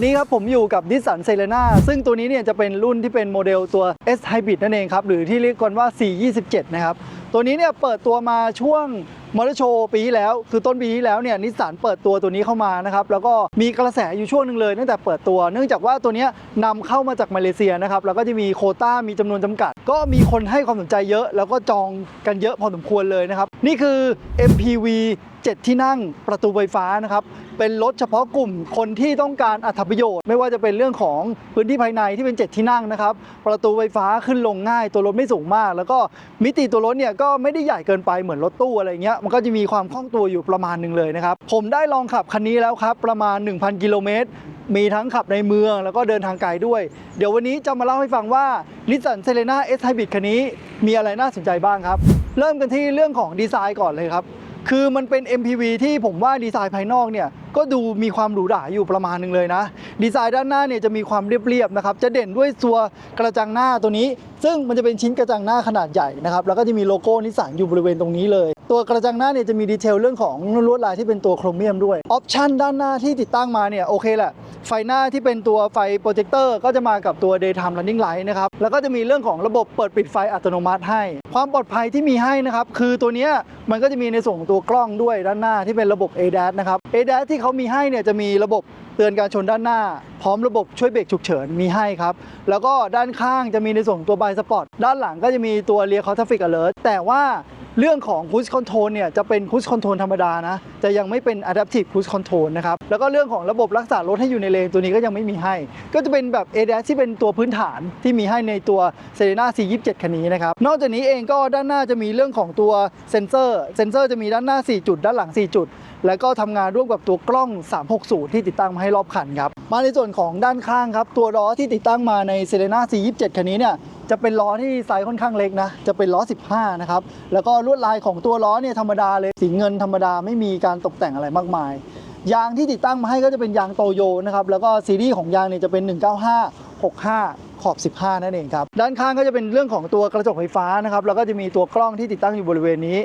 วันนี้ครับผมอยู่กับนิสสันเซเลนาซึ่งตัวนี้เนี่ยจะเป็นรุ่นที่เป็นโมเดลตัว S Hybrid นั่นเองครับ หรือที่เรียกกันว่า 427 นะครับ ตัวนี้เนี่ยเปิดตัวมาช่วงมอเตอร์โชว์ปีที่แล้ว คือต้นปีที่แล้วเนี่ยนิสสันเปิดตัวตัวนี้เข้ามานะครับ แล้วก็มีกระแสอยู่ช่วงหนึ่งเลยตั้งแต่เปิดตัว เนื่องจากว่าตัวนี้ยนำเข้ามาจากมาเลเซียนะครับ แล้วก็จะมีโคต้ามีจำนวนจำกัด ก็มีคนให้ความสนใจเยอะ แล้วก็จองกันเยอะพอสมควรเลยนะครับ นี่คือ MPV 7 ที่นั่งประตูไฟฟ้านะครับ เป็นรถเฉพาะกลุ่มคนที่ต้องการอัตประโยชน์ ไม่ว่าจะเป็นเรื่องของพื้นที่ภายในที่เป็น 7 ที่นั่งนะครับ ประตูไฟฟ้าขึ้นลงง่าย ตัวรถไม่สูงมาก แล้วก็มิติตัวรถเนี่ยก็ไม่ได้ใหญ่เกินไปเหมือนรถตู้อะไรเงี้ย มันก็จะมีความคล่องตัวอยู่ประมาณหนึ่งเลยนะครับ ผมได้ลองขับคันนี้แล้วครับ ประมาณ 1,000 กิโลเมตร มีทั้งขับในเมืองแล้วก็เดินทางไกลด้วย เดี๋ยววันนี้จะมาเล่าให้ฟังว่า Nissan s e l e n a S Hybrid คันนี้มีอะไรน่าสนใจบ้างครับ เริ่มกันที่เรื่องของดีไซน์ก่อนเลยครับ คือมันเป็น MPV ที่ผมว่าดีไซน์ภายนอกเนี่ยก็ดูมีความหรูหราอยู่ประมาณหนึงเลยนะ ดีไซน์ด้านหน้าเนี่ยจะมีความเรียบๆนะครับจะเด่นด้วยตัวกระจังหน้าตัวนี้ ซึ่งมันจะเป็นชิ้นกระจังหน้าขนาดใหญ่นะครับแล้วก็จะมีโลโก้นิสสันอยู่บริเวณตรงนี้เลย ตัวกระจังหน้าเนี่ยจะมีดีเทลเรื่องของลวดลายที่เป็นตัวโครเมียมด้วยออปชันด้านหน้าที่ติดตั้งมาเนี่ยโอเคแหละไฟหน้าที่เป็นตัวไฟโปรเจคเตอร์ก็จะมากับตัว daytime running light นะครับแล้วก็จะมีเรื่องของระบบเปิดปิดไฟอัตโนมัติให้ ความปลอดภัยที่มีให้นะครับคือตัวเนี้ยมันก็จะมีในส่วนของตัวกล้องด้วยด้านหน้าที่เป็นระบบ ADAS นะครับ ADAS ที่เขามีให้เนี่ยจะมีระบบเตือนการชนด้านหน้า พร้อมระบบช่วยเบรกฉุกเฉินมีให้ครับ แล้วก็ด้านข้างจะมีในส่วนของตัวบายสปอร์ตด้านหลังก็จะมีตัวเรียคอ t ท a ฟิกอเลอร์แต่ว่า เรื่องของ cruise control เนี่ยจะเป็น cruise control ธรรมดานะ จะยังไม่เป็น adaptive cruise control นะครับ แล้วก็เรื่องของระบบรักษารถให้อยู่ในเลนตัวนี้ก็ยังไม่มีให้ ก็จะเป็นแบบ ADAS ที่เป็นตัวพื้นฐานที่มีให้ในตัว s e r e n a C27 คันนี้นะครับ นอกจากนี้เองก็ด้านหน้าจะมีเรื่องของตัวเซนเซอร์ เซนเซอร์จะมีด้านหน้า 4 จุด ด้านหลัง 4 จุด แล้วก็ทำงานร่วมกับตัวกล้อง 360 ที่ติดตั้งมาให้รอบคันครับ มาในส่วนของด้านข้างครับ ตัวล้อที่ติดตั้งมาใน s e r e n a C27 คันนี้เนี่ยจะเป็นล้อที่ไซส์ค่อนข้างเล็กนะ จะเป็นล้อ 15 นะครับ แล้วก็ลวดลายของตัวล้อเนี่ยธรรมดาเลยสีเงินธรรมดาไม่มีการตกแต่งอะไรมากมาย ยางที่ติดตั้งมาให้ก็จะเป็นยางโตโยนะครับ แล้วก็ซีรีส์ของยางเนี่ยจะเป็น 195 65 ขอบ 15 นั่นเองครับ ด้านข้างก็จะเป็นเรื่องของตัวกระจกไฟฟ้านะครับ แล้วก็จะมีตัวกล้องที่ติดตั้งอยู่บริเวณนี้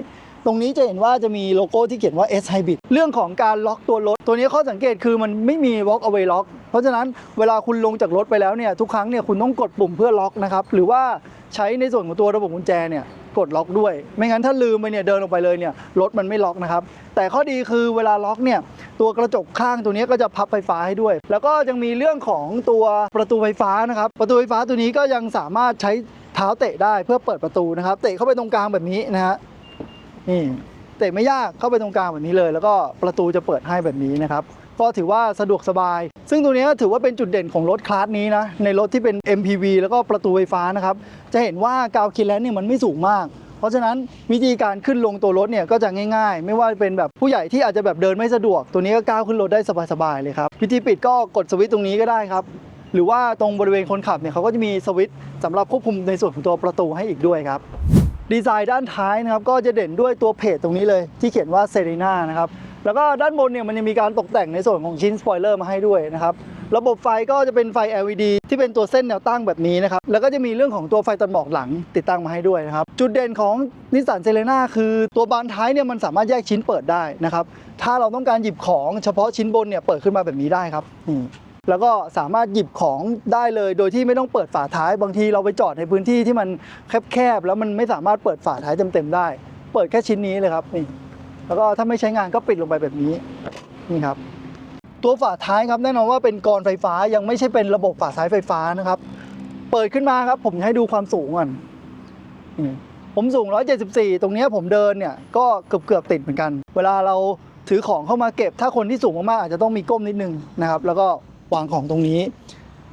ตรงนี้จะเห็นว่าจะมีโลโก้ที่เขียนว่า S Hybrid เรื่องของการล็อกตัวรถ ตัวนี้ข้อสังเกตคือมันไม่มี walk away lock เพราะฉะนั้นเวลาคุณลงจากรถไปแล้วเนี่ยทุกครั้งเนี่ยคุณต้องกดปุ่มเพื่อล็อกนะครับหรือว่าใช้ในส่วนของตัวระบบกุญแจเนี่ยกดล็อกด้วย ไม่งั้นถ้าลืมไปเนี่ยเดินออกไปเลยเนี่ยรถมันไม่ล็อกนะครับ แต่ข้อดีคือเวลาล็อกเนี่ยตัวกระจกข้างตัวนี้ก็จะพับไฟฟ้าให้ด้วย แล้วก็ยังมีเรื่องของตัวประตูไฟฟ้านะครับ ประตูไฟฟ้าตัวนี้ก็ยังสามารถใช้เท้าเตะได้เพื่อเปิดประตูนะครับ เตะเข้าไปตรงกลางแบบนี้นะฮะ นี่เตะไม่ยากเข้าไปตรงกลางแบบนี้เลย แล้วก็ประตูจะเปิดให้แบบนี้นะครับก็ถือว่าสะดวกสบาย ซึ่งตัวนี้ถือว่าเป็นจุดเด่นของรถคลาสนี้นะ ในรถที่เป็น MPV แล้วก็ประตูไฟฟ้านะครับ จะเห็นว่ากาวคินแลนเนี่ยมันไม่สูงมาก เพราะฉะนั้นวิธีการขึ้นลงตัวรถเนี่ยก็จะง่ายๆ ไม่ว่าเป็นแบบผู้ใหญ่ที่อาจจะแบบเดินไม่สะดวก ตัวนี้ก็ก้าวขึ้นรถได้สบายๆเลยครับ วิธีปิดก็กดสวิตช์ตรงนี้ก็ได้ครับ หรือว่าตรงบริเวณคนขับเนี่ยเขาก็จะมีสวิตช์สำหรับควบคุมในส่วนของตัวประตูให้อีกด้วยครับ ดีไซน์ด้านท้ายนะครับก็จะเด่นด้วยตัวเพจตรงนี้เลย ที่เขียนว่าเซรีนานะครับแล้วก็ด้านบนเนี่ยมันยังมีการตกแต่งในส่วนของชิ้นสปอยเลอร์มาให้ด้วยนะครับระบบไฟก็จะเป็นไฟ LED ที่เป็นตัวเส้นแนวตั้งแบบนี้นะครับ แล้วก็จะมีเรื่องของตัวไฟตัดหมอกหลังติดตั้งมาให้ด้วยนะครับ จุดเด่นของนิสสันเซเลน่าคือตัวบานท้ายเนี่ยมันสามารถแยกชิ้นเปิดได้นะครับ ถ้าเราต้องการหยิบของเฉพาะชิ้นบนเนี่ยเปิดขึ้นมาแบบนี้ได้ครับนี่ แล้วก็สามารถหยิบของได้เลยโดยที่ไม่ต้องเปิดฝาท้าย บางทีเราไปจอดในพื้นที่ที่มันแคบๆแล้วมันไม่สามารถเปิดฝาท้ายเต็มๆได้ เปิดแค่ชิ้นนี้เลยครับนี่แล้วก็ถ้าไม่ใช้งานก็ปิดลงไปแบบนี้นี่ครับ ตัวฝาท้ายครับแน่นอนว่าเป็นกรไฟฟ้ายังไม่ใช่เป็นระบบฝาท้ายไฟฟ้านะครับ เปิดขึ้นมาครับ ผมให้ดูความสูงก่อนผมสูง 174 ตรงนี้ผมเดินเนี่ยก็เกือบเกือบๆติดเหมือนกัน เวลาเราถือของเข้ามาเก็บ ถ้าคนที่สูงมากๆอาจจะต้องมีก้มนิดนึงนะครับ แล้วก็ วางของตรงนี้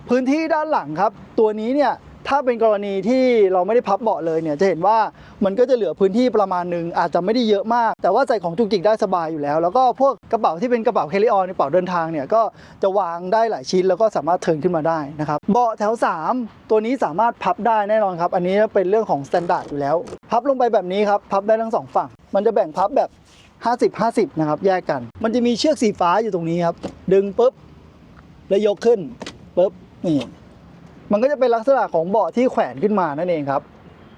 พื้นที่ด้านหลังครับ ตัวนี้เนี่ยถ้าเป็นกรณีที่เราไม่ได้พับเบาะเลยเนี่ยจะเห็นว่ามันก็จะเหลือพื้นที่ประมาณหนึ่งอาจจะไม่ได้เยอะมาก แต่ว่าใส่ของจุกจิกได้สบายอยู่แล้ว แล้วก็พวกกระเป๋าที่เป็นกระเป๋าแคลิออนในกระเป๋าเดินทางเนี่ยก็จะวางได้หลายชิ้นแล้วก็สามารถเทิร์นขึ้นมาได้นะครับเบาะแถว 3 ตัวนี้สามารถพับได้แน่นอนครับ อันนี้เป็นเรื่องของสแตนดาร์ดอยู่แล้ว พับลงไปแบบนี้ครับพับได้ทั้งสองฝั่ง มันจะแบ่งพับแบบ 50 50นะครับแยกกัน มันจะมีเชือกสีฟ้าอยู่ตรงนี้ครับดึงปุ๊บ แล้วยกขึ้นปุ๊บนี่มันก็จะเป็นลักษณะของเบาะที่แขวนขึ้นมานั่นเองครับ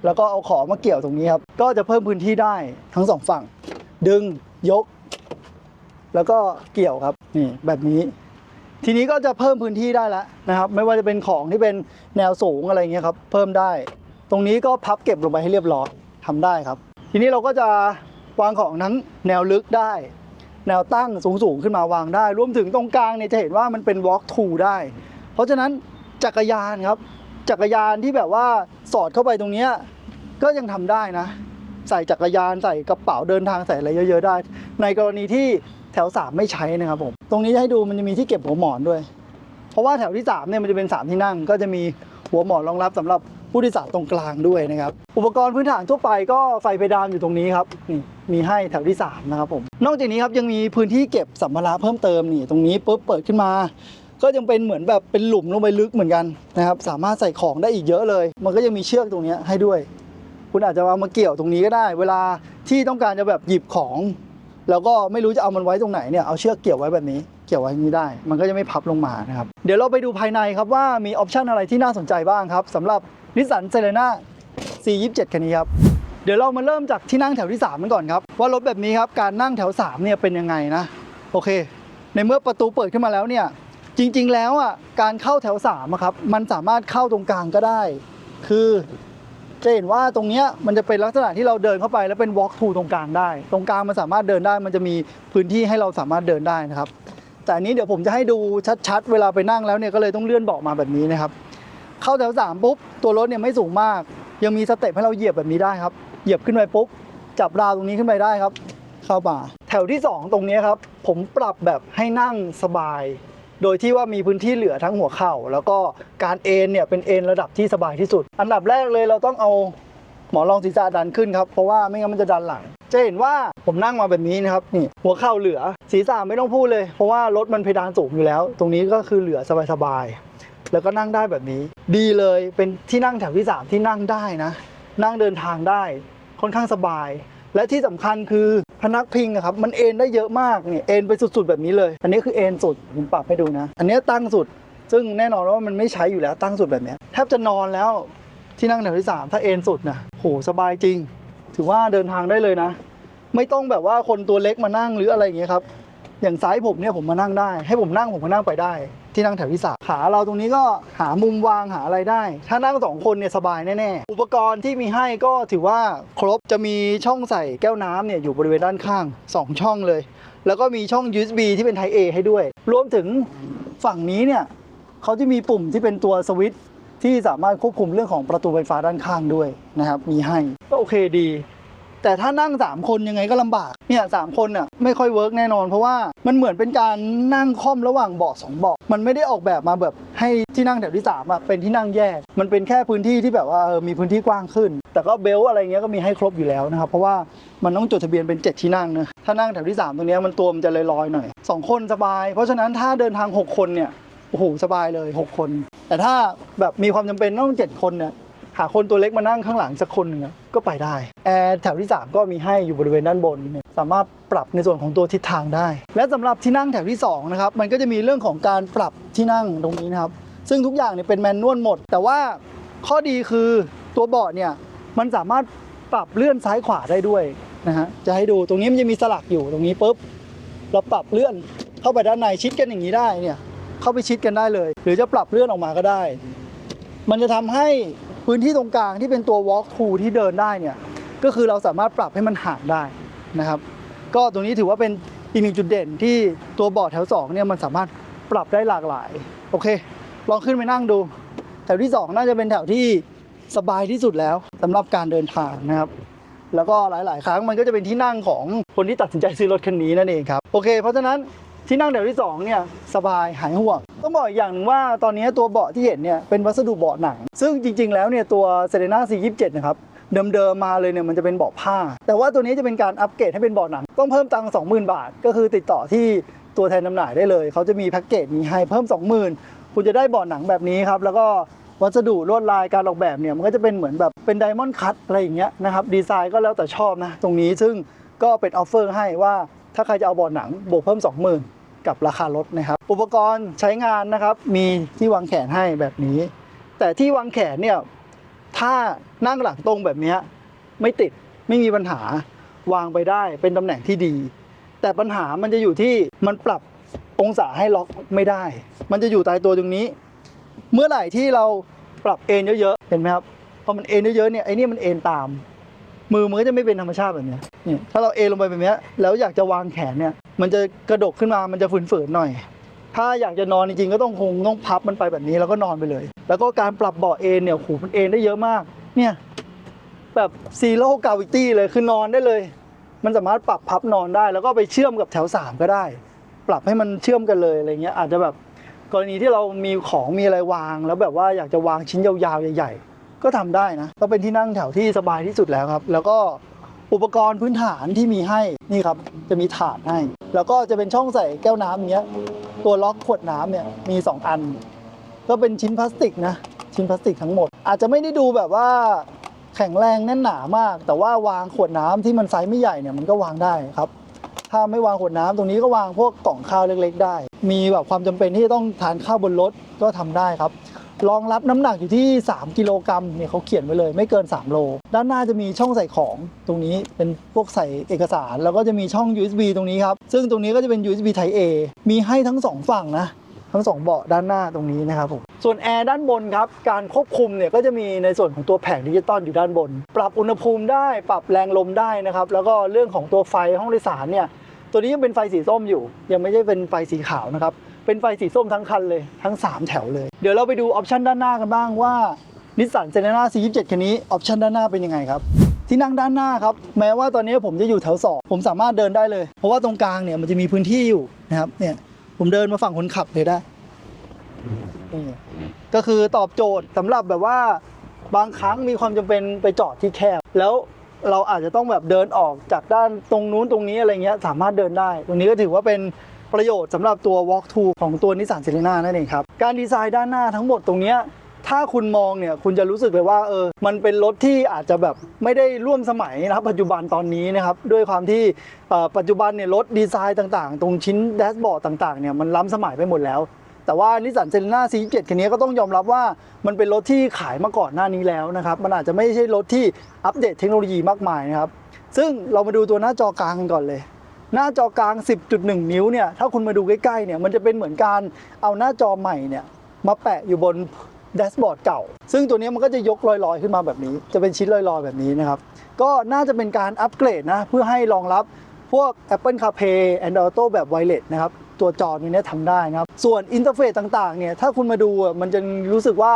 แล้วก็เอาของมาเกี่ยวตรงนี้ครับ ก็จะเพิ่มพื้นที่ได้ทั้งสองฝั่ง ดึงยก แล้วก็เกี่ยวครับนี่แบบนี้ ทีนี้ก็จะเพิ่มพื้นที่ได้แล้วนะครับ ไม่ว่าจะเป็นของที่เป็นแนวสูงอะไรเงี้ยครับ เพิ่มได้ ตรงนี้ก็พับเก็บลงไปให้เรียบร้อยทำได้ครับ ทีนี้เราก็จะวางของทั้งแนวลึกได้ แนวตั้งสูงสูงๆขึ้นมาวางได้ รวมถึงตรงกลางเนี่ยจะเห็นว่ามันเป็น walk to ได้ เพราะฉะนั้นจักรยานครับ จักรยานที่แบบว่าสอดเข้าไปตรงเนี้ยก็ยังทำได้นะ ใส่จักรยานใส่กระเป๋าเดินทางใส่อะไรเยอะ ๆ ได้ ในกรณีที่แถว 3 ไม่ใช้นะครับผม ตรงนี้ให้ดูมันจะมีที่เก็บหัวหมอนด้วย เพราะว่าแถวที่3เนี่ยมันจะเป็น 3 ที่นั่ง ก็จะมีหัวหมอนรองรับสำหรับ ผู้โดยสารตรงกลางด้วยนะครับ อุปกรณ์พื้นฐานทั่วไปก็ไฟเพดานอยู่ตรงนี้ครับนี่มีให้แถวที่ 3 นะครับผม นอกจากนี้ครับยังมีพื้นที่เก็บสัมภาระเพิ่มเติมนี่ตรงนี้ปุ๊บเปิดขึ้นมา ก็ยังเป็นเหมือนแบบเป็นหลุมลงไปลึกเหมือนกันนะครับสามารถใส่ของได้อีกเยอะเลย มันก็ยังมีเชือกตรงนี้ให้ด้วย คุณอาจจะเอามาเกี่ยวตรงนี้ก็ได้ เวลาที่ต้องการจะแบบหยิบของ แล้วก็ไม่รู้จะเอามันไว้ตรงไหนเนี่ยเอาเชือกเกี่ยวไว้แบบนี้เกี่ยวไว้อย่างนี้ได้ มันก็จะไม่พับลงมานะครับ เดี๋ยวเราไปดูภายในครับว่ามีออปชันอะไรที่น่าสนใจบ้างครับสำหรับ นิสสันเซเลน่า C27 คันนี้ครับ เดี๋ยวเรามาเริ่มจากที่นั่งแถวที่ 3 กันก่อนครับ ว่ารถแบบนี้ครับ การนั่งแถว 3 เนี่ยเป็นยังไงนะ โอเค ในเมื่อประตูเปิดขึ้นมาแล้วเนี่ย จริง ๆ แล้วอะการเข้าแถว3อะครับมันสามารถเข้าตรงกลางก็ได้ คือจะเห็นว่าตรงเนี้ยมันจะเป็นลักษณะที่เราเดินเข้าไปแล้วเป็น walk to ตรงกลางได้ ตรงกลางมันสามารถเดินได้ มันจะมีพื้นที่ให้เราสามารถเดินได้นะครับ แต่อันนี้เดี๋ยวผมจะให้ดูชัดๆ เวลาไปนั่งแล้วเนี่ยก็เลยต้องเลื่อนเบาะมาแบบนี้นะครับ เข้าแถวสามปุ๊บตัวรถเนี่ยไม่สูงมาก ยังมีสเต็ปให้เราเหยียบแบบนี้ได้ครับ เหยียบขึ้นไปปุ๊บจับราวตรงนี้ขึ้นไปได้ครับ เข้ามาแถวที่ 2 ตรงนี้ครับ ผมปรับแบบให้นั่งสบาย โดยที่ว่ามีพื้นที่เหลือทั้งหัวเข่า แล้วก็การเอนเนี่ยเป็นเอนระดับที่สบายที่สุด อันดับแรกเลยเราต้องเอาหมอนรองศีรษะดันขึ้นครับเพราะว่าไม่งั้นมันจะดันหลัง จะเห็นว่าผมนั่งมาแบบนี้นะครับนี่หัวเข่าเหลือศีรษะไม่ต้องพูดเลย เพราะว่ารถมันเพดานสูงอยู่แล้ว ตรงนี้ก็คือเหลือสบายๆ แล้วก็นั่งได้แบบนี้ ดีเลยเป็นที่นั่งแถวที่สามที่นั่งได้นะ นั่งเดินทางได้ค่อนข้างสบาย และที่สำคัญคือพนักพิงอะครับมันเอนได้เยอะมากเนี่ยเอนไปสุดๆแบบนี้เลย อันนี้คือเอนสุดผมปรับให้ดูนะ อันนี้ตั้งสุด ซึ่งแน่นอนว่ามันไม่ใช้อยู่แล้วตั้งสุดแบบนี้แทบจะนอนแล้วที่นั่งแถวที่สามถ้าเอนสุดนะโหสบายจริง ถือว่าเดินทางได้เลยนะ ไม่ต้องแบบว่าคนตัวเล็กมานั่งหรืออะไรอย่างเงี้ยครับ อย่างซ้ายผมเนี่ยผมมานั่งได้ ให้ผมนั่งผมก็นั่งไปได้ ที่นั่งแถวที่สามขาเราตรงนี้ก็หามุมวางหาอะไรได้ ถ้านั่งสองคนเนี่ยสบายแน่ๆ อุปกรณ์ที่มีให้ก็ถือว่าครบจะมีช่องใส่แก้วน้ำเนี่ยอยู่บริเวณด้านข้าง 2 ช่องเลย แล้วก็มีช่อง USB ที่เป็น Type A ให้ด้วย รวมถึงฝั่งนี้เนี่ยเขาจะมีปุ่มที่เป็นตัวสวิตช์ที่สามารถควบคุมเรื่องของประตูไฟฟ้าด้านข้างด้วยนะครับมีให้ก็โอเคดี แต่ถ้านั่ง 3 คนยังไงก็ลำบากเนี่ยสามคนน่ะไม่ค่อยเวิร์กแน่นอน เพราะว่ามันเหมือนเป็นการนั่งค่อมระหว่างเบาะสองเบาะมันไม่ได้ออกแบบมาแบบให้ที่นั่งแถวที่3อะเป็นที่นั่งแยก มันเป็นแค่พื้นที่ที่แบบว่าเออมีพื้นที่กว้างขึ้น แต่ก็เบลต์อะไรเงี้ยก็มีให้ครบอยู่แล้วนะครับเพราะว่ามันต้องจดทะเบียนเป็น 7 ที่นั่งนะถ้านั่งแถวที่ 3 ตรงนี้มันตัวมันจะลอยๆหน่อย 2 คนสบาย เพราะฉะนั้นถ้าเดินทาง 6 คนเนี่ยโอ้โหสบายเลย 6 คน แต่ถ้าแบบมีความจำเป็นต้อง 7 คนเนี่ย หาคนตัวเล็กมานั่งข้างหลังสักคนหนึ่งก็ไปได้แอร์แถวที่ 3 ก็มีให้อยู่บริเวณด้านบน สามารถปรับในส่วนของตัวทิศทางได้ และสำหรับที่นั่งแถวที่2นะครับมันก็จะมีเรื่องของการปรับที่นั่งตรงนี้นะครับซึ่งทุกอย่างเนี่ยเป็นแมนนวลหมด แต่ว่าข้อดีคือตัวเบาะเนี่ยมันสามารถปรับเลื่อนซ้ายขวาได้ด้วยนะฮะจะให้ดูตรงนี้มันจะมีสลักอยู่ตรงนี้ปุ๊บเราปรับเลื่อนเข้าไปด้านในชิดกันอย่างนี้ได้เนี่ยเข้าไปชิดกันได้เลย หรือจะปรับเลื่อนออกมาก็ได้ มันจะทำให้ พื้นที่ตรงกลางที่เป็นตัว walk through ที่เดินได้เนี่ยก็คือเราสามารถปรับให้มันห่างได้นะครับ ก็ตรงนี้ถือว่าเป็นอีกหนึ่งจุดเด่นที่ตัวเบาะแถว2เนี่ยมันสามารถปรับได้หลากหลาย โอเค ลองขึ้นไปนั่งดู แถวที่ 2 น่าจะเป็นแถวที่สบายที่สุดแล้วสำหรับการเดินทางนะครับ แล้วก็หลาย ๆ ครั้งมันก็จะเป็นที่นั่งของคนที่ตัดสินใจซื้อรถคันนี้นั่นเองครับ โอเค เพราะฉะนั้น ที่นั่งแถวที่สองเนี่ยสบายหายห่วง ต้องบอกอีกอย่างหนึ่งว่าตอนนี้ตัวเบาะที่เห็นเนี่ยเป็นวัสดุเบาะหนัง ซึ่งจริง ๆ แล้วเนี่ยตัว s e r e n a C27 นะครับเดิมๆมาเลยเนี่ยมันจะเป็นเบาะผ้า แต่ว่าตัวนี้จะเป็นการอัปเกรดให้เป็นเบาะหนัง ต้องเพิ่มตังค์20,000 บาท ก็คือติดต่อที่ตัวแทนจำหน่ายได้เลย เขาจะมีแพ็กเกจนี้ให้เพิ่ม 20,000 คุณจะได้เบาะหนังแบบนี้ครับแล้วก็วัสดุลวดลายการออกแบบเนี่ยมันก็จะเป็นเหมือนแบบเป็นไดมอนด์คัตอะไรอย่างเงี้ยนะครับดีไซน์ก็แล้วแต่ชอบนะตรงนี้ซึ่งก็เป็นออฟเฟอร์ให้ว่า ถ้าใครจะเอาเบาะหนังบวกเพิ่ม 20,000 กับราคารถนะครับ อุปกรณ์ใช้งานนะครับมีที่วางแขนให้แบบนี้ แต่ที่วางแขนเนี่ยถ้านั่งหลังตรงแบบนี้ไม่ติดไม่มีปัญหาวางไปได้เป็นตำแหน่งที่ดี แต่ปัญหามันจะอยู่ที่มันปรับองศาให้ล็อกไม่ได้ มันจะอยู่ตายตัวตรงนี้ เมื่อไหร่ที่เราปรับเอ็นเยอะๆเห็นไหมครับพอมันเอ็นเยอะๆเนี่ยไอ้นี่มันเอ็นตาม มือมันก็จะไม่เป็นธรรมชาติแบบนี้นี่ถ้าเราเอลงไปแบบนี้แล้วอยากจะวางแขนเนี่ย มันจะกระดกขึ้นมามันจะฝืนๆหน่อย ถ้าอยากจะนอนจริงๆก็ต้องคงต้องพับมันไปแบบนี้แล้วก็นอนไปเลย แล้วก็การปรับเบาะเอนเนี่ยโอ้โหมันเอนได้เยอะมาก เนี่ยแบบซีโร่กาวิตี้เลยคือนอนได้เลย มันสามารถปรับพับนอนได้ แล้วก็ไปเชื่อมกับแถวสามก็ได้ ปรับให้มันเชื่อมกันเลยอะไรเงี้ยอาจจะแบบกรณีที่เรามีของมีอะไรวาง แล้วแบบว่าอยากจะวางชิ้นยาวๆใหญ่ๆ ก็ทำได้นะ ก็เป็นที่นั่งแถวที่สบายที่สุดแล้วครับ แล้วก็อุปกรณ์พื้นฐานที่มีให้นี่ครับ จะมีถาดให้ แล้วก็จะเป็นช่องใส่แก้วน้ำเงี้ย ตัวล็อกขวดน้ำเนี่ยมี 2 อัน ก็เป็นชิ้นพลาสติกนะ ชิ้นพลาสติกทั้งหมด อาจจะไม่ได้ดูแบบว่าแข็งแรงแน่นหนามาก แต่ว่าวางขวดน้ำที่มันไซส์ไม่ใหญ่เนี่ยมันก็วางได้ครับ ถ้าไม่วางขวดน้ำตรงนี้ก็วางพวกกล่องข้าวเล็ก ๆ ได้ มีแบบความจำเป็นที่ต้องทานข้าวบนรถก็ทำได้ครับ รองรับน้ำหนักอยู่ที่ 3 กิโลกรัมเนี่ยเขาเขียนไว้เลย ไม่เกิน 3 โล ด้านหน้าจะมีช่องใส่ของตรงนี้เป็นพวกใส่เอกสาร แล้วก็จะมีช่อง USB ตรงนี้ครับ ซึ่งตรงนี้ก็จะเป็น USB Type A มีให้ทั้ง 2 ฝั่งนะทั้ง 2 เบาะด้านหน้าตรงนี้นะครับผม ส่วนแอร์ด้านบนครับ การควบคุมเนี่ยก็จะมีในส่วนของตัวแผงดิจิตอลอยู่ด้านบน ปรับอุณหภูมิได้ ปรับแรงลมได้นะครับ แล้วก็เรื่องของตัวไฟห้องโดยสารเนี่ย ตัวนี้ยังเป็นไฟสีส้มอยู่ ยังไม่ใช่เป็นไฟสีขาวนะครับ เป็นไฟสีส้มทั้งคันเลยทั้ง 3 แถวเลย เดี๋ยวเราไปดูออปชันด้านหน้ากันบ้างว่านิสสันเซเลน่า C27 คันนี้ออปชันด้านหน้าเป็นยังไงครับ ที่นั่งด้านหน้าครับ แม้ว่าตอนนี้ผมจะอยู่แถวสองผมสามารถเดินได้เลย เพราะว่าตรงกลางเนี่ยมันจะมีพื้นที่อยู่นะครับเนี่ยผมเดินมาฝั่งคนขับเลยได้ก็คือตอบโจทย์สำหรับแบบว่าบางครั้งมีความจำเป็นไปจอดที่แคบ แล้วเราอาจจะต้องแบบเดินออกจากด้านตรงนู้นตรงนี้อะไรเงี้ยสามารถเดินได้ ตรงนี้ก็ถือว่าเป็น ประโยชน์สำหรับตัว Walk to ของตัวนิสสันเซเลน่านั่นเองครับ การดีไซน์ด้านหน้าทั้งหมดตรงเนี้ยถ้าคุณมองเนี่ยคุณจะรู้สึกเลยว่าเออมันเป็นรถที่อาจจะแบบไม่ได้ร่วมสมัยนะครับปัจจุบันตอนนี้นะครับด้วยความที่ปัจจุบันเนี่ยรถดีไซน์ต่างๆ ตรงชิ้นแดชบอร์ดต่างๆเนี่ยมันล้ำสมัยไปหมดแล้ว แต่ว่านิสสันเซเลน่า C7 คันนี้ก็ต้องยอมรับว่ามันเป็นรถที่ขายมาก่อนหน้านี้แล้วนะครับมันอาจจะไม่ใช่รถที่อัปเดตเทคโนโลยีมากมายนะครับซึ่งเรามาดูตัวหน้าจอกลางกันก่อนเลย หน้าจอกลาง 10.1 นิ้วเนี่ยถ้าคุณมาดูใกล้ๆเนี่ยมันจะเป็นเหมือนการเอาหน้าจอใหม่เนี่ยมาแปะอยู่บนแดชบอร์ดเก่า ซึ่งตัวนี้มันก็จะยกลอยๆ ขึ้นมาแบบนี้ จะเป็นชิ้นลอยๆ แบบนี้นะครับ ก็น่าจะเป็นการอัปเกรดนะ เพื่อให้รองรับพวก Apple CarPlay Android Auto แบบ Wireless นะครับ ตัวจอนี้เนี่ยทำได้นะครับ ส่วนอินเทอร์เฟซต่างๆ เนี่ย ถ้าคุณมาดูอะมันจะรู้สึกว่า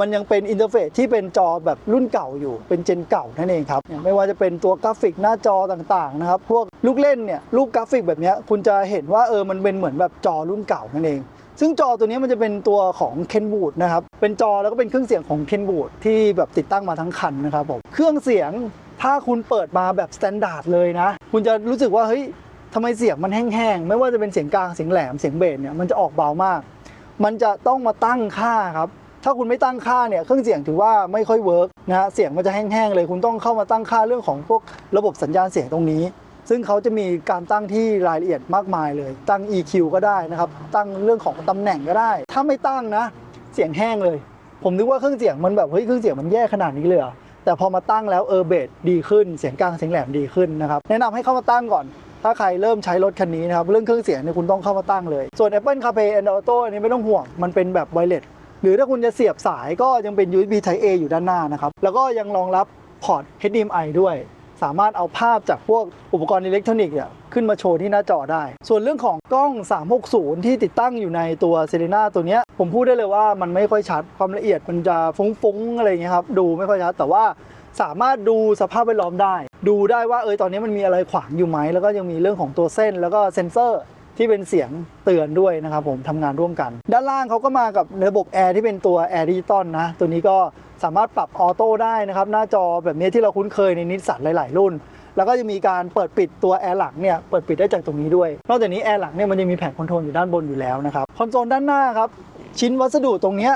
มันยังเป็นอินเทอร์เฟซที่เป็นจอแบบรุ่นเก่าอยู่ เป็นเจนเก่านั่นเองครับเนี่ยไม่ว่าจะเป็นตัวกราฟิกหน้าจอต่างๆนะครับ พวกลูกเล่นเนี่ยรูปกราฟิกแบบนี้คุณจะเห็นว่าเออมันเป็นเหมือนแบบจอรุ่นเก่านั่นเองซึ่งจอตัวนี้มันจะเป็นตัวของ Kenwood นะครับ เป็นจอแล้วก็เป็นเครื่องเสียงของ Kenwood ที่แบบติดตั้งมาทั้งคันนะครับผม เครื่องเสียงถ้าคุณเปิดมาแบบสแตนดาร์ดเลยนะ คุณจะรู้สึกว่าเฮ้ยทำไมเสียงมันแห้งๆ ไม่ว่าจะเป็นเสียงกลาง เสียงแหลม เสียงเบสเนี่ย มันจะออกเบามาก มันจะต้องมาตั้งค่าครับ ถ้าคุณไม่ตั้งค่าเนี่ยเครื่องเสียงถือว่าไม่ค่อยเวิร์กนะฮะเสียงมันจะแห้งๆเลยคุณต้องเข้ามาตั้งค่าเรื่องของพวกระบบสัญญาณเสียงตรงนี้ ซึ่งเขาจะมีการตั้งที่รายละเอียดมากมายเลย ตั้ง EQ ก็ได้นะครับ ตั้งเรื่องของตำแหน่งก็ได้ ถ้าไม่ตั้งนะ เสียงแห้งเลย ผมนึกว่าเครื่องเสียงมันแบบเฮ้ยเครื่องเสียงมันแย่ขนาดนี้เลยเหรอแต่พอมาตั้งแล้วเออเบสดีขึ้น เสียงกลางเสียงแหลมดีขึ้นนะครับแนะนำให้เข้ามาตั้งก่อน ถ้าใครเริ่มใช้รถคันนี้นะครับเรื่องเครื่องเสียงเนี่ยคุณต้องเข้ามาตั้งเลย ส่วน Apple CarPlay and Auto อันนี้ไม่ต้องห่วงมันเป็นแบบไวเลส หรือถ้าคุณจะเสียบสายก็ยังเป็น USB Type A อยู่ด้านหน้านะครับ แล้วก็ยังรองรับพอร์ต HDMI ด้วย สามารถเอาภาพจากพวกอุปกรณ์อิเล็กทรอนิกส์เนี่ยขึ้นมาโชว์ที่หน้าจอได้ ส่วนเรื่องของกล้อง 360 ที่ติดตั้งอยู่ในตัวเซเลน่าตัวนี้ผมพูดได้เลยว่ามันไม่ค่อยชัด ความละเอียดมันจะฟุ้งๆอะไรเงี้ยครับ ดูไม่ค่อยชัด แต่ว่าสามารถดูสภาพแวดล้อมได้ ดูได้ว่าเออตอนนี้มันมีอะไรขวางอยู่ไหม แล้วก็ยังมีเรื่องของตัวเส้น แล้วก็เซ็นเซอร์ ที่เป็นเสียงเตือนด้วยนะครับผมทำงานร่วมกัน ด้านล่างเขาก็มากับระบบแอร์ที่เป็นตัวแอร์ดิจิตอลนะตัวนี้ก็สามารถปรับออโต้ได้นะครับหน้าจอแบบนี้ที่เราคุ้นเคยในนิสสันหลาย ๆ รุ่น แล้วก็จะมีการเปิดปิดตัวแอร์หลังเนี่ยเปิดปิดได้จากตรงนี้ด้วย นอกจากนี้แอร์หลังเนี่ยมันจะมีแผงคอนโทรลอยู่ด้านบนอยู่แล้วนะครับคอนโซลด้านหน้าครับชิ้นวัสดุตรงนี้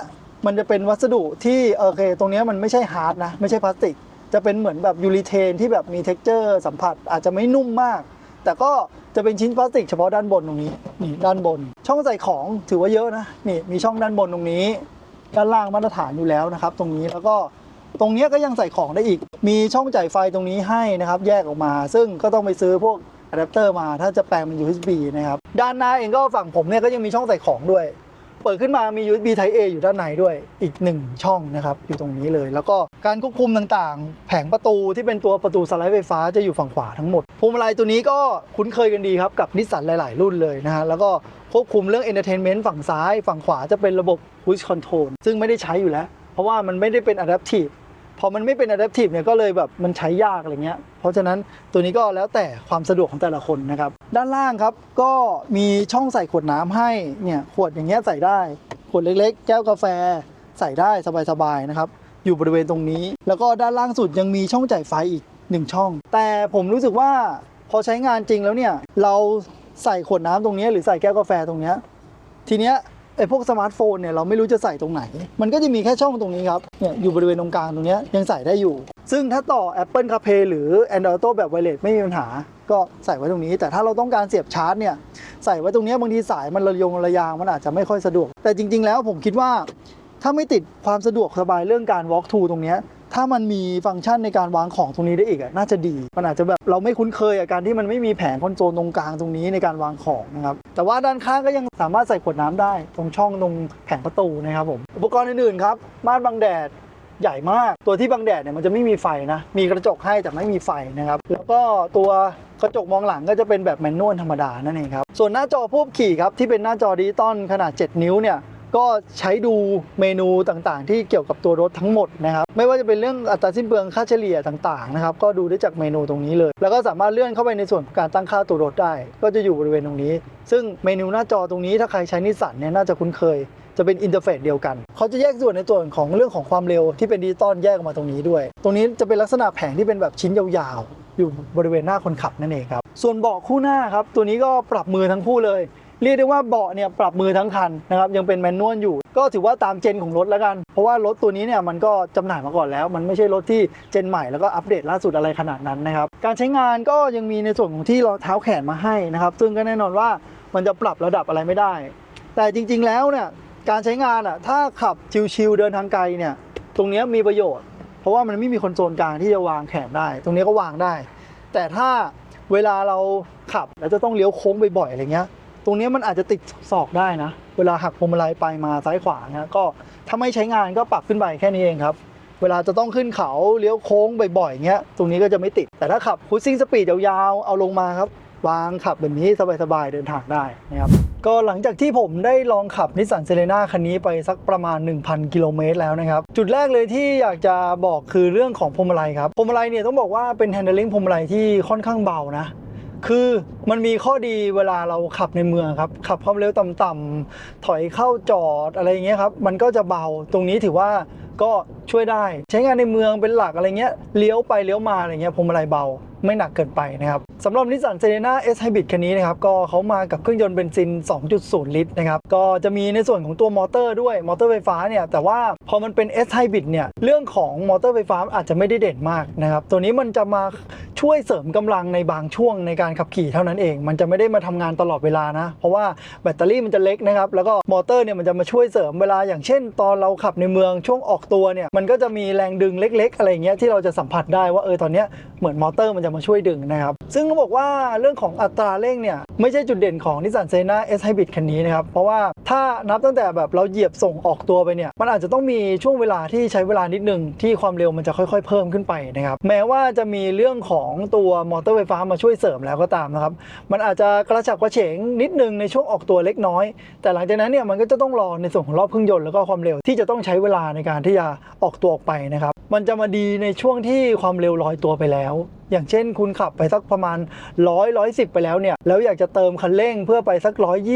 มันจะเป็นวัสดุที่โอเค ตรงนี้มันไม่ใช่ฮาร์ดนะไม่ใช่พลาสติก จะเป็นเหมือนแบบยูริเทนที่แบบมีเท็กเจอร์สัมผัสอาจจะไม่นุ่มมาก แต่ก็จะเป็นชิ้นพลาสติกเฉพาะด้านบนตรงนี้นี่ด้านบน ช่องใส่ของถือว่าเยอะนะนี่มีช่องด้านบนตรงนี้ ด้านล่างมาตรฐานอยู่แล้วนะครับ ตรงนี้แล้วก็ตรงนี้ก็ยังใส่ของได้อีก มีช่องจ่ายไฟตรงนี้ให้นะครับ แยกออกมา ซึ่งก็ต้องไปซื้อพวกอะแดปเตอร์มาถ้าจะแปลงเป็น USB นะครับ ด้านหน้าเองก็ฝั่งผมเนี่ยก็ยังมีช่องใส่ของด้วย เปิดขึ้นมามี USB Type A อยู่ด้านในด้วยอีกหนึ่งช่องนะครับ อยู่ตรงนี้เลย แล้วก็การควบคุมต่างๆ แผงประตูที่เป็นตัวประตูสไลด์ไฟฟ้าจะอยู่ฝั่งขวาทั้งหมดพวงมาลัยตัวนี้ก็คุ้นเคยกันดีครับกับนิสสันหลาย ๆ รุ่นเลยนะฮะแล้วก็ควบคุมเรื่อง Entertainment ฝั่งซ้าย ฝั่งขวาจะเป็นระบบ Push Control ซึ่งไม่ได้ใช้อยู่แล้ว เพราะว่ามันไม่ได้เป็น Adaptive พอมันไม่เป็น Adaptive เนี่ยก็เลยแบบมันใช้ยากอะไรเงี้ย เพราะฉะนั้นตัวนี้ก็แล้วแต่ความสะดวกของแต่ละคนนะครับ ด้านล่างครับก็มีช่องใส่ขวดน้ำให้เนี่ยขวดอย่างเงี้ยใส่ได้ ขวดเล็กๆ แก้วกาแฟใส่ได้สบายๆนะครับอยู่บริเวณตรงนี้ แล้วก็ด้านล่างสุดยังมีช่องจ่ายไฟอีกหนึ่งช่อง แต่ผมรู้สึกว่าพอใช้งานจริงแล้วเนี่ยเราใส่ขวดน้ำตรงนี้หรือใส่แก้วกาแฟตรงเนี้ยทีเนี้ย ไอ้พวกสมาร์ทโฟนเนี่ยเราไม่รู้จะใส่ตรงไหน มันก็จะมีแค่ช่องตรงนี้ครับ เนี่ยอยู่บริเวณตรงกลางตรงนี้ยังใส่ได้อยู่ ซึ่งถ้าต่อ Apple CarPlay หรือ Android Auto แบบไวเลสไม่มีปัญหา ก็ใส่ไว้ตรงนี้ แต่ถ้าเราต้องการเสียบชาร์จเนี่ยใส่ไว้ตรงนี้บางทีสายมันระยงระยางมันอาจจะไม่ค่อยสะดวก แต่จริง ๆ แล้วผมคิดว่า ถ้าไม่ติดความสะดวกสบายเรื่องการ walk to ตรงนี้ ถ้ามันมีฟังก์ชันในการวางของตรงนี้ได้อีกอะน่าจะดี มันอาจจะแบบเราไม่คุ้นเคยกับการที่มันไม่มีแผงคอนโซลตรงกลางตรงนี้ในการวางของนะครับ แต่ว่าด้านข้างก็ยังสามารถใส่ขวดน้ำได้ ตรงช่องตรงแผงประตูนะครับผม อุปกรณ์อื่นๆครับ ม่านบังแดดใหญ่มาก ตัวที่บังแดดเนี่ยมันจะไม่มีไฟนะ มีกระจกให้แต่ไม่มีไฟนะครับ แล้วก็ตัวกระจกมองหลังก็จะเป็นแบบแมนนวลธรรมดานั่นเองครับ ส่วนหน้าจอผู้ขับขี่ครับที่เป็นหน้าจอดิจิตอลขนาด 7 นิ้วเนี่ย ก็ใช้ดูเมนูต่างๆ ที่เกี่ยวกับตัวรถทั้งหมดนะครับ ไม่ว่าจะเป็นเรื่องอัตราสิ้นเปลืองค่าเฉลี่ยต่างๆนะครับ ก็ดูได้จากเมนูตรงนี้เลย แล้วก็สามารถเลื่อนเข้าไปในส่วนของการตั้งค่าตัวรถได้ ก็จะอยู่บริเวณตรงนี้ ซึ่งเมนูหน้าจอตรงนี้ถ้าใครใช้นิสสันเนี่ยน่าจะคุ้นเคย จะเป็นอินเทอร์เฟซเดียวกัน เขาจะแยกส่วนในส่วนของเรื่องของความเร็วที่เป็นดิจิตอลแยกออกมาตรงนี้ด้วย ตรงนี้จะเป็นลักษณะแผงที่เป็นแบบชิ้นยาวๆ อยู่บริเวณหน้าคนขับนั่นเองครับ ส่วนเบาะคู่หน้าครับตัวนี้ก็ปรับมือทั้งคู่เลย เรียกได้ว่าเบาะเนี่ยปรับมือทั้งคันนะครับยังเป็นแมนนวลอยู่ ก็ถือว่าตามเจนของรถแล้วกัน เพราะว่ารถตัวนี้เนี่ยมันก็จำหน่ายมาก่อนแล้ว มันไม่ใช่รถที่เจนใหม่แล้วก็อัปเดตล่าสุดอะไรขนาดนั้นนะครับการใช้งานก็ยังมีในส่วนของที่รองเท้าแขนมาให้นะครับซึ่งก็แน่นอนว่ามันจะปรับระดับอะไรไม่ได้ แต่จริงๆแล้วเนี่ยการใช้งานอะถ้าขับชิวๆเดินทางไกลเนี่ยตรงนี้มีประโยชน์ เพราะว่ามันไม่มีคอนโซลกลางที่จะวางแขนได้ ตรงนี้ก็วางได้ แต่ถ้าเวลาเราขับแล้วจะต้องเลี้ยวโค้งบ่อยๆอะไรเงี้ย ตรงนี้มันอาจจะติดศอกได้นะ เวลาหักพวงมาลัยไปมาซ้ายขวานะก็ถ้าไม่ใช้งานก็ปรับขึ้นไปแค่นี้เองครับ เวลาจะต้องขึ้นเขาเลี้ยวโค้งบ่อยๆเงี้ยตรงนี้ก็จะไม่ติด แต่ถ้าขับพุชซิ่งสปีดยาวๆเอาลงมาครับวางขับแบบนี้สบายๆเดินทางได้นะครับก็หลังจากที่ผมได้ลองขับนิสสันเซเล n าคันนี้ไปสักประมาณ 1,000 กิโลเมตรแล้วนะครับ จุดแรกเลยที่อยากจะบอกคือเรื่องของพวงมาลัยครับพวงมาลัยเนี่ยต้องบอกว่าเป็น handling พวงมาลัยที่ค่อนข้างเบานะ คือมันมีข้อดีเวลาเราขับในเมืองครับขับความเร็วต่ำๆถอยเข้าจอดอะไรอย่างเงี้ยครับมันก็จะเบาตรงนี้ถือว่าก็ช่วยได้ใช้งานในเมืองเป็นหลักอะไรเงี้ยเลี้ยวไปเลี้ยวมาอะไรเงี้ยพวงมาลัยเบาไม่หนักเกินไปนะครับสำหรับนิสสันเซเลน่า S Hybrid คันนี้นะครับก็เขามากับเครื่องยนต์เบนซิน 2.0 ลิตรนะครับก็จะมีในส่วนของตัวมอเตอร์ด้วยมอเตอร์ไฟฟ้าเนี่ยแต่ว่า พอมันเป็น S Hybrid เนี่ยเรื่องของมอเตอร์ไฟฟ้าอาจจะไม่ได้เด่นมากนะครับ ตัวนี้มันจะมาช่วยเสริมกำลังในบางช่วงในการขับขี่เท่านั้นเอง มันจะไม่ได้มาทำงานตลอดเวลานะ เพราะว่าแบตเตอรี่มันจะเล็กนะครับ แล้วก็มอเตอร์เนี่ยมันจะมาช่วยเสริมเวลาอย่างเช่น ตอนเราขับในเมืองช่วงออกตัวเนี่ยมันก็จะมีแรงดึงเล็ก ๆ อะไรเงี้ยที่เราจะสัมผัสได้ว่าเออตอนเนี้ยเหมือนมอเตอร์มันจะมาช่วยดึงนะครับ ซึ่งต้องบอกว่าเรื่องของอัตราเร่งเนี่ยไม่ใช่จุดเด่นของนิสสันเซนา S Hybrid คันนี้นะครับเพราะว่าถ้านับตั้งแต่แบบเราเหยียบส่งออกตัวไปเนี่ยมันอาจจะต้องมีีช่วงเวลาที่ใช้เวลานิดหนึ่งที่ความเร็วมันจะค่อยๆ เพิ่มขึ้นไปนะครับแม้ว่าจะมีเรื่องของตัวมอเตอร์ไฟฟ้ามาช่วยเสริมแล้วก็ตามนะครับมันอาจจะกระฉับกระเฉงนิดนึงในช่วงออกตัวเล็กน้อย แต่หลังจากนั้นเนี่ยมันก็จะต้องรอในส่วนของรอบเครื่องยนต์แล้วก็ความเร็วที่จะต้องใช้เวลาในการที่จะออกตัวออกไปนะครับมันจะมาดีในช่วงที่ความเร็วลอยตัวไปแล้ว อย่างเช่นคุณขับไปสักประมาณ 100 110 ไปแล้วเนี่ย แล้วอยากจะเติมคันเร่งเพื่อไปสัก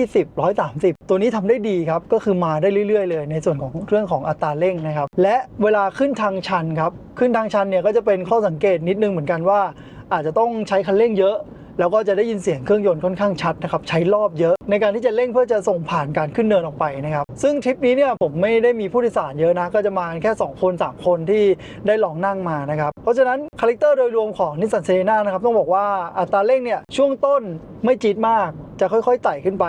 120 130 ตัวนี้ทำได้ดีครับ ก็คือมาได้เรื่อยๆ เลย ในส่วนของเรื่องของอัตราเร่งนะครับ และเวลาขึ้นทางชันครับ ขึ้นทางชันเนี่ยก็จะเป็นข้อสังเกตนิดนึงเหมือนกันว่า อาจจะต้องใช้คันเร่งเยอะ แล้วก็จะได้ยินเสียงเครื่องยนต์ค่อนข้างชัดนะครับใช้รอบเยอะในการที่จะเร่งเพื่อจะส่งผ่านการขึ้นเนินออกไปนะครับซึ่งทริปนี้เนี่ยผมไม่ได้มีผู้โดยสารเยอะนะก็จะมาแค่ 2 คน 3 คนที่ได้ลองนั่งมานะครับเพราะฉะนั้นคาแรคเตอร์โดยรวมของนิสสันเซเ n นานะครับต้องบอกว่าอัตราเร่งเนี่ยช่วงต้นไม่จี๊ดมากจะค่อยๆไต่ขึ้นไป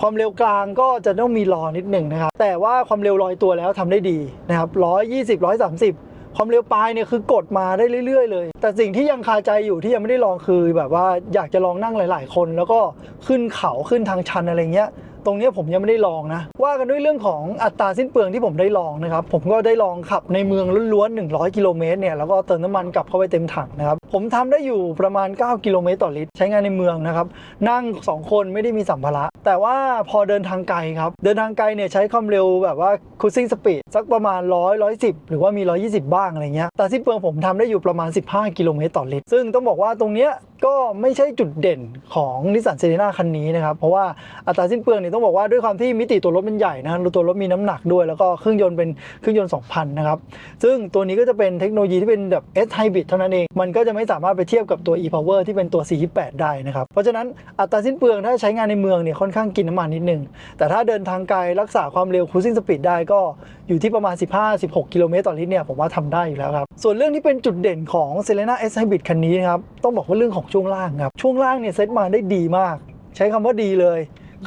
ความเร็วกลางก็จะต้องมีรอนิดหนึ่งนะครับแต่ว่าความเร็วลอยตัวแล้วทำได้ดีนะครับ120 130 ความเร็วปลายเนี่ยคือกดมาได้เรื่อย ๆ เลย แต่สิ่งที่ยังคาใจอยู่ที่ยังไม่ได้ลองคือแบบว่าอยากจะลองนั่งหลาย ๆ คน แล้วก็ขึ้นเขาขึ้นทางชันอะไรเงี้ย ตรงนี้ผมยังไม่ได้ลองนะ ว่ากันด้วยเรื่องของอัตราสิ้นเปลืองที่ผมได้ลองนะครับ ผมก็ได้ลองขับในเมืองล้วนๆ 100 กิโลเมตรเนี่ย แล้วก็เติมน้ำมันกลับเข้าไปเต็มถังนะครับ ผมทำได้อยู่ประมาณ 9 กิโลเมตรต่อลิตร ใช้งานในเมืองนะครับ นั่ง 2 คนไม่ได้มีสัมภาระ แต่ว่าพอเดินทางไกลครับ เดินทางไกลเนี่ยใช้ความเร็วแบบว่า cruising speed สักประมาณ 100 110 หรือว่ามี 120 บ้างอะไรเงี้ย แต่สิ้นเปลืองผมทำได้อยู่ประมาณ 15 กิโลเมตรต่อลิตร ซึ่งต้องบอกว่าตรงเนี้ย ก็ไม่ใช่จุดเด่นของนิสสันเซเ e นาคันนี้นะครับ เพราะว่าอัตราสิ้นเปลืองเนี่ยต้องบอกว่าด้วยความที่มิติตัวรถมันใหญ่นะตัวรถมีน้ำหนักด้วย แล้วก็เครื่องยนต์เป็นเครื่องยนต์ 2,000 นะครับ ซึ่งตัวนี้ก็จะเป็นเทคโนโลยีที่เป็นแบบ S Hybrid เท่านั้นเอง มันก็จะไม่สามารถไปเทียบกับตัว e-power ที่เป็นตัว C28 ได้นะครับ เพราะฉะนั้นอัตราสิ้นเปลืองถ้าใช้งานในเมืองเนี่ยค่อนข้างกินน้ำมันนิดนึง แต่ถ้าเดินทางไกลรักษาความเร็ว cruising speed ได้ก็อยู่ที่ประมาณ 15-16 กิโลเมตรต่อลิตรเนี่ยผมว่าทำได้อยู่แล้วครับส่วนเรื่องที่เป็นจุดเด่นของ s e l e n a S Hybrid คันนี้นะครับต้องบอกว่าเรื่องของช่วงล่างครับ ช่วงล่างเนี่ยเซตมาได้ดีมาก ใช้คำว่าดีเลย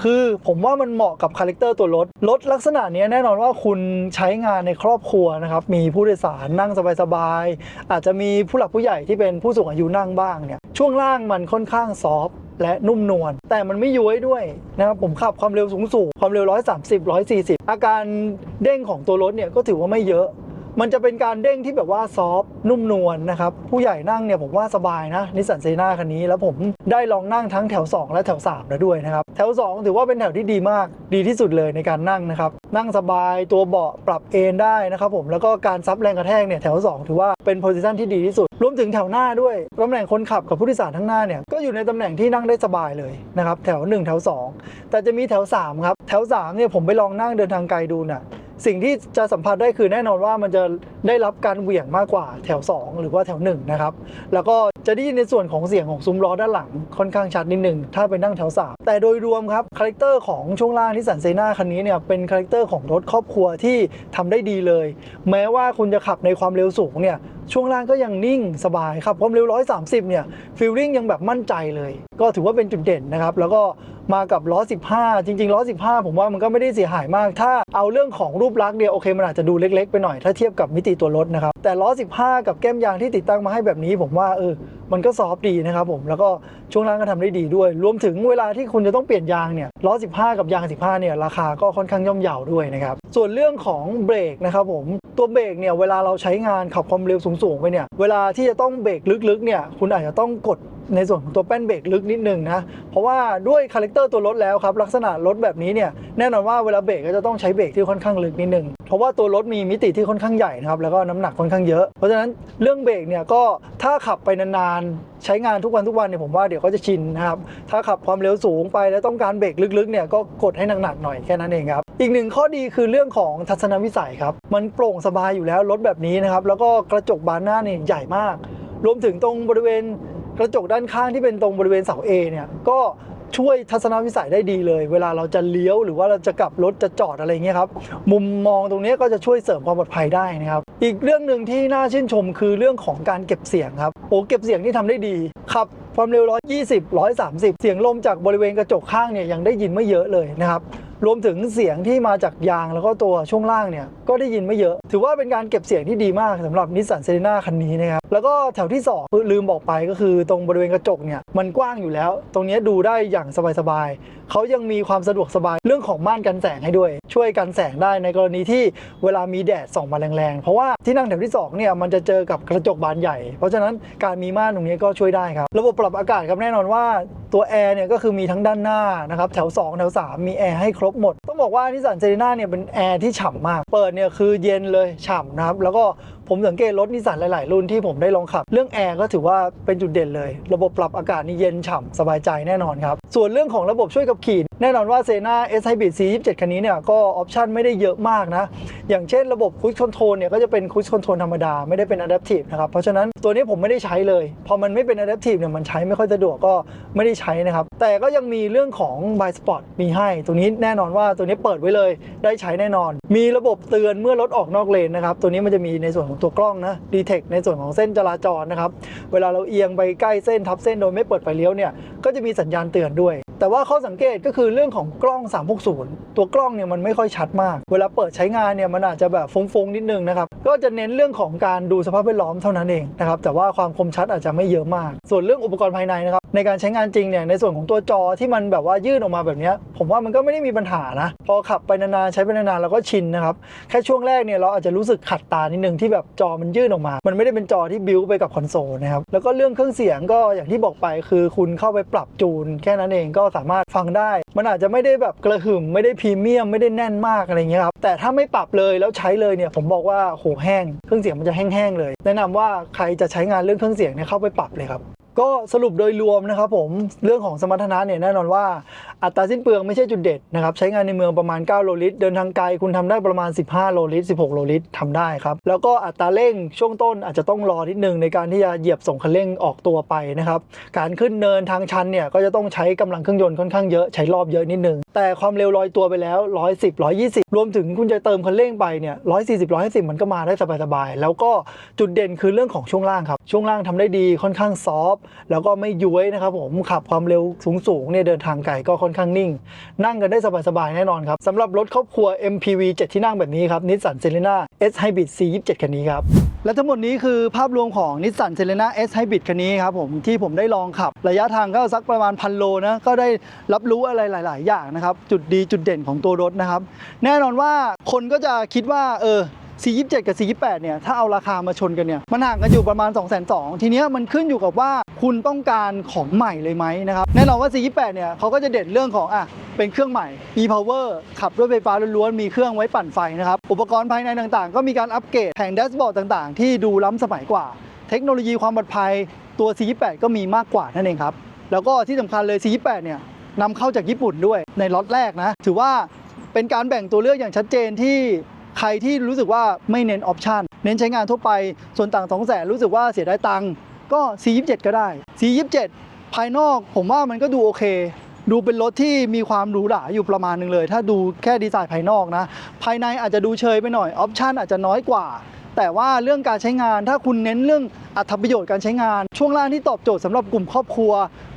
คือผมว่ามันเหมาะกับคาแรคเตอร์ตัวรถ รถลักษณะนี้แน่นอนว่าคุณใช้งานในครอบครัวนะครับ มีผู้โดยสารนั่งสบายๆ อาจจะมีผู้หลักผู้ใหญ่ที่เป็นผู้สูงอายุนั่งบ้างเนี่ย ช่วงล่างมันค่อนข้างซอฟและนุ่มนวลแต่มันไม่ย้วยด้วยนะครับผมขับความเร็วสูงๆความเร็ว 130 140 อาการเด้งของตัวรถเนี่ยก็ถือว่าไม่เยอะ มันจะเป็นการเด้งที่แบบว่าซอฟนุ่มนวลนะครับ ผู้ใหญ่นั่งเนี่ยผมว่าสบายนะนิสสันเซนาคันนี้แล้วผมได้ลองนั่งทั้งแถว 2 และแถว3แล้วด้วยนะครับ แถว 2 ถือว่าเป็นแถวที่ดีมากดีที่สุดเลยในการนั่งนะครับ นั่งสบายตัวเบาะปรับเอนได้นะครับผมแล้วก็การซับแรงกระแทกเนี่ยแถว 2 ถือว่าเป็นโพซิชันที่ดีที่สุด รวมถึงแถวหน้าด้วยตำแหน่งคนขับกับผู้โดยสารทั้งหน้าเนี่ยก็อยู่ในตำแหน่งที่นั่งได้สบายเลยนะครับแถว 1 แถว 2 แต่จะมีแถว3ครับแถว3เนี่ยผมไปลองนั่งเดินทางไกลดูน่ะ สิ่งที่จะสัมผัสได้คือแน่นอนว่ามันจะได้รับการเหวี่ยงมากกว่าแถว 2 หรือว่าแถว1นะครับแล้วก็จะได้ยินในส่วนของเสียงของซุ้มล้อด้านหลังค่อนข้างชัดนิดหนึ่งถ้าไปนั่งแถว 3 แต่โดยรวมครับคาแรคเตอร์ของช่วงล่างที่สันเซนาคันนี้เนี่ยเป็นคาแรคเตอร์ของรถครอบครัวที่ทำได้ดีเลย แม้ว่าคุณจะขับในความเร็วสูงเนี่ยช่วงล่างก็ยังนิ่งสบายครับความเร็ว 130 เนี่ยฟีลลิ่งยังแบบมั่นใจเลย ก็ถือว่าเป็นจุดเด่นนะครับ แล้วก็มากับล้อ 15 จริงๆล้อ 15 ผมว่ามันก็ไม่ได้เสียหายมาก ถ้าเอาเรื่องของรูปลักษณ์เนี่ยโอเคมันอาจจะดูเล็ก ๆ ไปหน่อยถ้าเทียบกับมิติตัวรถนะครับ แต่ล้อ 15 กับแก้มยางที่ติดตั้งมาให้แบบนี้ผมว่าเออมันก็ซอฟดีนะครับผมแล้วก็ช่วงล่างก็ทำได้ดีด้วย รวมถึงเวลาที่คุณจะต้องเปลี่ยนยางเนี่ยล้อ 15 กับยาง 15 เนี่ยราคาก็ค่อนข้างย่อมเยาด้วยนะครับ ส่วนเรื่องของเบรกนะครับผมตัวเบรกเนี่ยเวลาเราใช้งานขับความเร็วสูงๆไปเนี่ยเวลาที่จะต้องเบรกลึกๆเนี่ยคุณอาจจะต้องกดในส่วนของตัวแป้นเบรกลึกนิดนึงนะ เพราะว่าด้วยคาแรคเตอร์ตัวรถแล้วครับ ลักษณะรถแบบนี้เนี่ยแน่นอนว่าเวลาเบรกก็จะต้องใช้เบรกที่ค่อนข้างลึกนิดนึง เพราะว่าตัวรถมีมิติที่ค่อนข้างใหญ่นะครับแล้วก็น้ำหนักค่อนข้างเยอะ เพราะฉะนั้นเรื่องเบรกเนี่ยก็ถ้าขับไปนานๆใช้งานทุกวันทุกวันเนี่ยผมว่าเดี๋ยวก็จะชินนะครับถ้าขับความเร็วสูงไปแล้วต้องการเบรกลึกๆเนี่ยก็กดให้หนักๆหน่อยแค่นั้นเองครับอีกหนึ่งข้อดีคือเรื่องของทัศนวิสัยครับมันโปร่งสบายอยู่แล้วรถแบบนี้นะครับแล้วก็กระจกบานหน้าเนี่ยใหญ่มาก รวมถึงตรงบริเวณ กระจกด้านข้างที่เป็นตรงบริเวณเสา A เนี่ยก็ช่วยทัศนวิสัยได้ดีเลย เวลาเราจะเลี้ยวหรือว่าเราจะกลับรถจะจอดอะไรเงี้ยครับมุมมองตรงนี้ก็จะช่วยเสริมความปลอดภัยได้นะครับอีกเรื่องหนึ่งที่น่าชื่นชมคือเรื่องของการเก็บเสียงครับโอ้เก็บเสียงที่ทำได้ดีขับความเร็ว 120 130 เสียงลมจากบริเวณกระจกข้างเนี่ยยังได้ยินไม่เยอะเลยนะครับ รวมถึงเสียงที่มาจากยางแล้วก็ตัวช่วงล่างเนี่ยก็ได้ยินไม่เยอะ ถือว่าเป็นการเก็บเสียงที่ดีมากสำหรับนิสสันเซ e นาคันนี้นะครับแล้วก็แถวที่2คือลืมบอกไปก็คือตรงบริเวณกระจกเนี่ยมันกว้างอยู่แล้ว ตรงนี้ดูได้อย่างสบายๆเขายังมีความสะดวกสบายเรื่องของม่านกันแสงให้ด้วย ช่วยกันแสงได้ในกรณีที่เวลามีแดดส่องมาแรงๆ เพราะว่าที่นั่งแถวที่2เนี่ยมันจะเจอกับกระจกบานใหญ่ เพราะฉะนั้นการมีม่านตรงนี้ก็ช่วยได้ครับ ระบบปรับอากาศครับแน่นอนว่าตัวแอร์เนี่ยก็คือมีทั้งด้านหน้านะครับแถว 2 แถว 3 มีแอร์ให้ครบหมด ต้องบอกว่านิสสันเซ e นาเนี่ยเป็นแอร์ที่ฉ่ำมาก เปิดเนี่ยคือเย็นเลยฉ่ำนะครับ แล้วก็ผมสังเกตรถนิสสันหลาย ๆ รุ่นที่ผมได้ลองขับ เรื่องแอร์ก็ถือว่าเป็นจุดเด่นเลย ระบบปรับอากาศนี่เย็นฉ่ำสบายใจแน่นอนครับ ส่วนเรื่องของระบบช่วยขับขี่ แน่นอนว่าเซนาเอสไฮบริดซี27คันนี้เนี่ยก็ออปชันไม่ได้เยอะมากนะ อย่างเช่นระบบคุชคอนโทรลเนี่ยก็จะเป็นคุชคอนโทรลธรรมดาไม่ได้เป็นอะดัพทีฟนะครับเพราะฉะนั้นตัวนี้ผมไม่ได้ใช้เลย พอมันไม่เป็นอะดัพทีฟเนี่ยมันใช้ไม่ค่อยสะดวกก็ไม่ได้ใช้นะครับแต่ก็ยังมีเรื่องของ by spot มีให้ตรงนี้แน่นอนว่าตัวนี้เปิดไว้เลยได้ใช้แน่นอน มีระบบเตือนเมื่อรถออกนอกเลนนะครับตัวนี้มันจะมีในส่วนของตัวกล้องนะดีเทคในส่วนของเส้นจราจรนะครับ เวลาเราเอียงไปใกล้เส้นทับเส้นโดยไม่เปิดไฟเลี้ยวเนี่ยก็จะมีสัญญาณเตือนด้วย แต่ว่าข้อสังเกตก็คือเรื่องของกล้อง 360 ตัวกล้องเนี่ยมันไม่ค่อยชัดมาก เวลาเปิดใช้งานเนี่ยมันอาจจะแบบฟุ้งๆ นิดนึงนะครับก็จะเน้นเรื่องของการดูสภาพแวดล้อมเท่านั้นเองนะครับแต่ว่าความคมชัดอาจจะไม่เยอะมาก ส่วนเรื่องอุปกรณ์ภายในนะครับ ในการใช้งานจริงเนี่ยในส่วนของตัวจอที่มันแบบว่ายื่นออกมาแบบนี้ผมว่ามันก็ไม่ได้มีปัญหานะ พอขับไปนานๆใช้ไปนานๆเราก็ชินนะครับ แค่ช่วงแรกเนี่ยเราอาจจะรู้สึกขัดตานิดนึงที่แบบจอมันยื่นออกมา มันไม่ได้เป็นจอที่บิวไปกับคอนโซลนะครับแล้วก็เรื่องเครื่องเสียงก็อย่างที่บอกไปคือคุณเข้าไปปรับจูน แค่นั้นเองก็สามารถฟังได้ มันอาจจะไม่ได้แบบกระหึ่มไม่ได้พรีเมียมไม่ได้แน่นมากอะไรเงี้ยครับแต่ถ้าไม่ปรับเลยแล้วใช้เลยเนี่ยผมบอกว่าโหแห้งเครื่องเสียงมันจะแห้งๆเลย แนะนำว่าใครจะใช้งานเรื่องเครื่องเสียงเนี่ยเข้าไปปรับเลยครับ ก็สรุปโดยรวมนะครับผมเรื่องของสมรรถนะเนี่ยแน่นอนว่า อัตราสิ้นเปลืองไม่ใช่จุดเด่นนะครับ ใช้งานในเมืองประมาณ 9 โลลิตร เดินทางไกลคุณทำได้ประมาณ 15 โลลิตร 16 โลลิตรทำได้ครับ แล้วก็อัตราเร่งช่วงต้นอาจจะต้องรอนิดนึงในการที่จะเหยียบส่งคันเร่งออกตัวไปนะครับ การขึ้นเนินทางชันเนี่ยก็จะต้องใช้กำลังเครื่องยนต์ค่อนข้างเยอะใช้รอบเยอะนิดนึงแต่ความเร็วลอยตัวไปแล้ว 110 120 รวมถึงคุณจะเติมคันเร่งไปเนี่ย 140 150 มันก็มาได้สบายๆ แล้วก็จุดเด่นคือเรื่องของช่วงล่างครับ ช่วงล่างทำได้ดีค่อนข้างซอฟแล้วก็ไม่ย้วยนะครับผม ขับความเร็วสูงๆเนี่ยเดินทางไกลก็ค่อนข้างนิ่ง นั่งกันได้สบายๆ แน่นอนครับสำหรับรถครอบครัว MPV 7 ที่นั่งแบบนี้ครับนิสสันเซเลน่า S Hybrid C27 คันนี้ครับ และทั้งหมดนี้คือภาพรวมของนิสสันเซเลน่า S Hybrid คันนี้ครับผมที่ผมได้ลองขับ ระยะทางก็สักประมาณพันโลนะก็ได้รับรู้อะไรหลาย ๆ อย่างนะครับ จุดดีจุดเด่นของตัวรถนะครับ แน่นอนว่าคนก็จะคิดว่าเออ C27 กับ C28 เนี่ย ถ้าเอาราคามาชนกันเนี่ย มันห่างกันอยู่ประมาณ 2 2 0 0 0ทีเนี้ยมันขึ้นอยู่กับว่าคุณต้องการของใหม่เลยไหมนะครับ แน่นอนว่า C28 เนี่ยเขาก็จะเด่นเรื่องของอะเป็นเครื่องใหม่มี power ขับด้วยไฟฟ้าล้วนๆ มีเครื่องไว้ปั่นไฟนะครับ อุปกรณ์ภายในต่างๆ ก็มีการอัปเกรดแผงแดชบอร์ดต่างๆ ที่ดูล้ำสมัยกว่า เทคโนโลยีความปลอดภัยตัว C28 ก็มีมากกว่านั่นเองครับ แล้วก็ที่สำคัญเลย C28 เนี่ยนำเข้าจากญี่ปุ่นด้วยในล็อตแรกนะ ถือว่าเป็นการแบ่งตัวเลือกอย่างชัดเจนที่ ใครที่รู้สึกว่าไม่เน้นออปชันเน้นใช้งานทั่วไปส่วนต่าง2 0 0แสนรู้สึกว่าเสียดายตังค์ก็ C27 ก็ได้ C27 ภายนอกผมว่ามันก็ดูโอเค ดูเป็นรถที่มีความหรูหราอยู่ประมาณหนึงเลย ถ้าดูแค่ดีไซน์ภายนอกนะ ภายในอาจจะดูเชยไปหน่อยออปชันอาจจะน้อยกว่า แต่ว่าเรื่องการใช้งานถ้าคุณเน้นเรื่องอัตประโยชน์การใช้งาน ช่วงล่างที่ตอบโจทย์สำหรับกลุ่มครอบครัว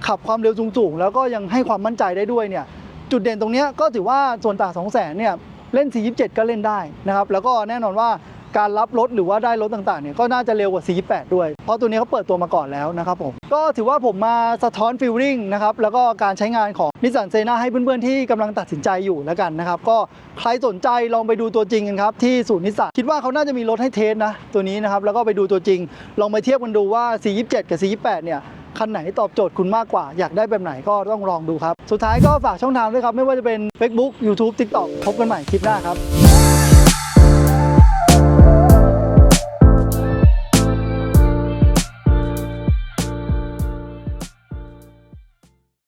ขับความเร็วสูงๆแล้วก็ยังให้ความมั่นใจได้ด้วยเนี่ยจุดเด่นตรงนี้ก็ถือว่าส่วนต่าง2 0 0 0 0 0เนี่ย เล่น C27 ก็เล่นได้นะครับ แล้วก็แน่นอนว่าการรับรถหรือว่าได้รถต่างๆเนี่ยก็น่าจะเร็วกว่า C28 ด้วย เพราะตัวนี้เขาเปิดตัวมาก่อนแล้วนะครับผม ก็ถือว่าผมมาสะท้อนฟีลลิ่งนะครับ แล้วก็การใช้งานของนิสสันเซนาให้เพื่อนๆที่กำลังตัดสินใจอยู่แล้วกันนะครับ ก็ใครสนใจลองไปดูตัวจริงกันครับ ที่ศูนย์นิสสันคิดว่าเขาน่าจะมีรถให้เทสนะ ตัวนี้นะครับแล้วก็ไปดูตัวจริง ลองไปเทียบกันดูว่า C27 กับ C28 เนี่ย คันไหนตอบโจทย์คุณมากกว่า อยากได้แบบไหนก็ต้องลองดูครับ สุดท้ายก็ฝากช่องทางด้วยครับ ไม่ว่าจะเป็น Facebook YouTube TikTok พบกันใหม่คลิปหน้าครับ